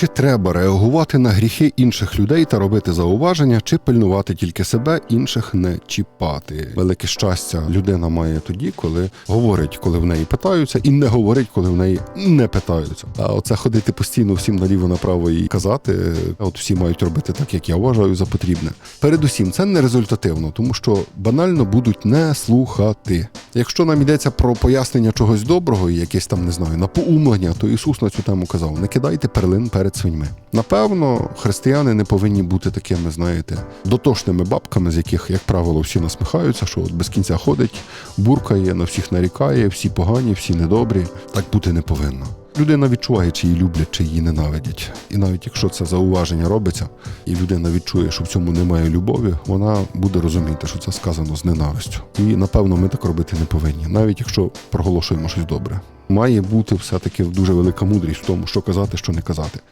Чи треба реагувати на гріхи інших людей та робити зауваження, чи пильнувати тільки себе, інших не чіпати? Велике щастя людина має тоді, коли говорить, коли в неї питаються, і не говорить, коли в неї не питаються. А оце ходити постійно всім наліво направо і казати, от всі мають робити так, як я вважаю за потрібне. Передусім, це не результативно, тому що банально будуть не слухати. Якщо нам йдеться про пояснення чогось доброго, і якесь там не знаю, напоумлення, то Ісус на цю тему казав: не кидайте перлин перед свиньми. Напевно, християни не повинні бути такими, знаєте, дотошними бабками, з яких, як правило, всі насміхаються, що от без кінця ходить, буркає, на всіх нарікає, всі погані, всі недобрі. Так бути не повинно. Людина відчуває, чи її люблять, чи її ненавидять. І навіть якщо це зауваження робиться, і людина відчує, що в цьому немає любові, вона буде розуміти, що це сказано з ненавистю. І напевно ми так робити не повинні, навіть якщо проголошуємо щось добре. Має бути все-таки дуже велика мудрість в тому, що казати, що не казати.